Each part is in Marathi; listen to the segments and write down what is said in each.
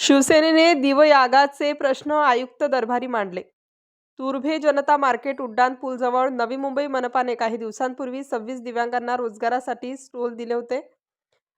शिवसेनेने दिवयागाचे प्रश्न आयुक्त दरबारी मांडले. तुर्भे जनता मार्केट उड्डाणपूलजवळ नवी मुंबई मनपाने काही दिवसांपूर्वी सव्वीस दिव्यांगांना रोजगारासाठी स्टॉल दिले होते.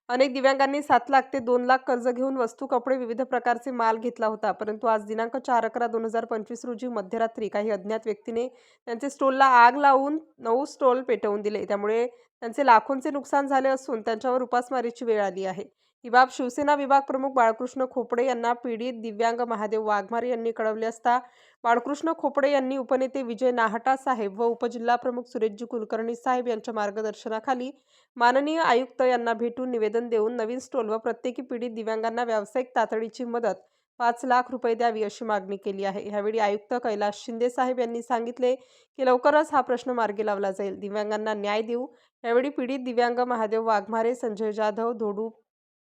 अनेक दिव्यांगांनी सात लाख ते दोन लाख कर्ज घेऊन वस्तू कपडे विविध प्रकारचे माल घेतला होता. परंतु आज दिनांक चार अकरा दोन हजार पंचवीस रोजी मध्यरात्री काही अज्ञात व्यक्तीने त्यांचे स्टॉलला आग लावून नऊ स्टॉल पेटवून दिले. त्यामुळे त्यांचे लाखोंचे नुकसान झाले असून त्यांच्यावर उपासमारीची वेळ आली आहे. ही बाब शिवसेना विभाग प्रमुख बाळकृष्ण खोपडे यांना पीडित दिव्यांग महादेव वाघमारे यांनी कळवले असता बाळकृष्ण खोपडे यांनी उपनेते विजय नाहटा साहेब व उपजिल्हा प्रमुख सुरेशजी कुलकर्णी साहेब यांच्या मार्गदर्शनाखाली माननीय आयुक्त यांना भेटून निवेदन देऊन नवीन स्टॉल व प्रत्येकी पीडित दिव्यांगांना व्यावसायिक तातडीची मदत पाच लाख रुपये द्यावी अशी मागणी केली आहे. यावेळी आयुक्त कैलास शिंदे साहेब यांनी सांगितले की लवकरच हा प्रश्न मार्गी लावला जाईल. दिव्यांगांना न्याय देऊ. यावेळी पीडित दिव्यांग महादेव वाघमारे संजय जाधव धोडू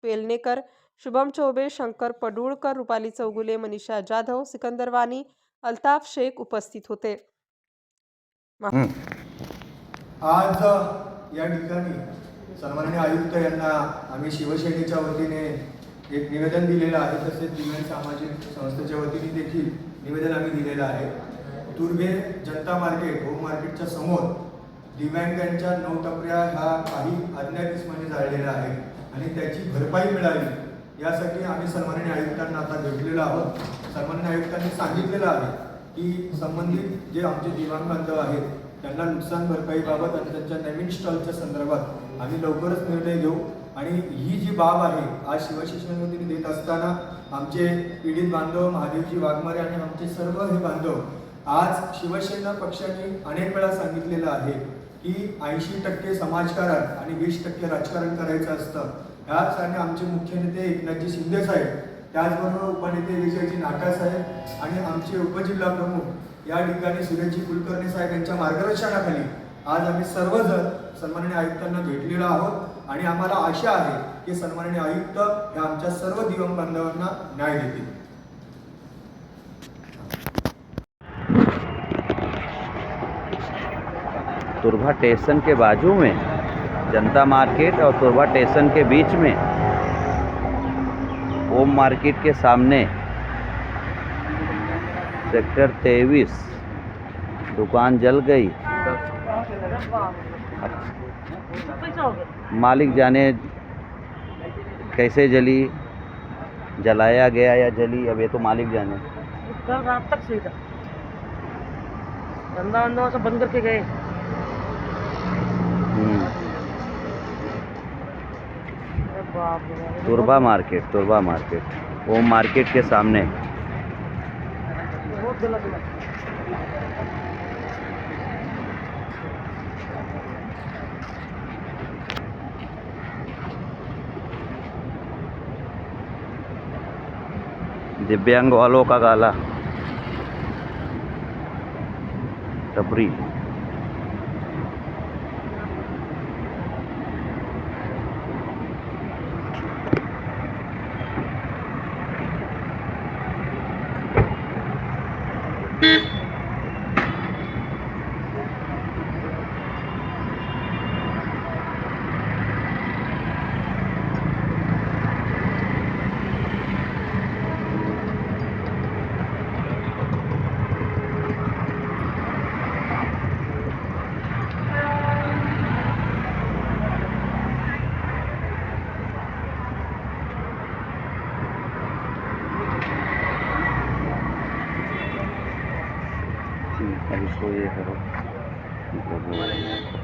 पेलनेकर शुभम चौबे शंकर पडूळकर रुपाली चौगुले मनीषा जाधव सिकंदर वानी अल्ताफ शेख उपस्थित होते. आज या ठिकाणी सन्माननीय आयुक्त यांना आम्ही शिवसेनेच्या वतीने एक निवेदन दिलेलं आहे तसेच दिव्यांग सामाजिक संस्थेच्या वतीने देखील निवेदन आम्ही दिलेलं आहे. तुर्भे जनता मार्केट होम मार्केटच्या समोर दिव्यांगांच्या नऊ टपऱ्या ह्या काही अज्ञात इसमाने जाळलेल्या आहेत आणि त्याची भरपाई मिळावी यासाठी आम्ही सन्माननीय आयुक्तांना आता भेटलेलो आहोत. सन्माननीय आयुक्तांनी सांगितलेलं आहे की संबंधित जे आमचे दिवाण बांधव आहेत त्यांना नुकसान भरपाईबाबत आणि त्यांच्या नवीन स्टॉलच्या संदर्भात आम्ही लवकरच निर्णय घेऊ. आणि ही जी बाब आहे आज शिवशिक्षण देत असताना आमचे पीडित बांधव महादेवजी वाघमारे आणि आमचे सर्व हे बांधव आज शिवसेना पक्षाने अनेक वेळा सांगितलेलं आहे की ऐंशी टक्के समाजकारण आणि वीस टक्के राजकारण करायचं असतं. यासाठी आमचे मुख्य नेते एकनाथजी शिंदे साहेब त्याचबरोबर उपनेते विजयजी नाटा साहेब आणि आमचे उपजिल्हा प्रमुख या ठिकाणी सुरेशजी कुलकर्णी साहेब यांच्या मार्गदर्शनाखाली आज आम्ही सर्वजण सन्माननीय आयुक्तांना भेटलेलो आहोत आणि आम्हाला आशा आहे की सन्माननीय आयुक्त हे आमच्या सर्व दिवंग बांधवांना न्याय देतील. तुरभा स्टेशन के बाजू में, जनता मार्केट और तुरभा स्टेशन के बीच में ओम मार्केट के सामने, सेक्टर तेईस, दुकान जल गई। मालिक जाने कैसे जली? जलाया गया या जली? अब ये तो मालिक जाने। कल रात तक सही था धंधा वंधा सब बंद करके गए। तुरबा मार्केट तुरबा मार्केट। ओम मार्केट के सामने। दिव्यांग वालों का गाला। टपरी তাড়াতাড়ি সরিয়ে ফেলো কী করব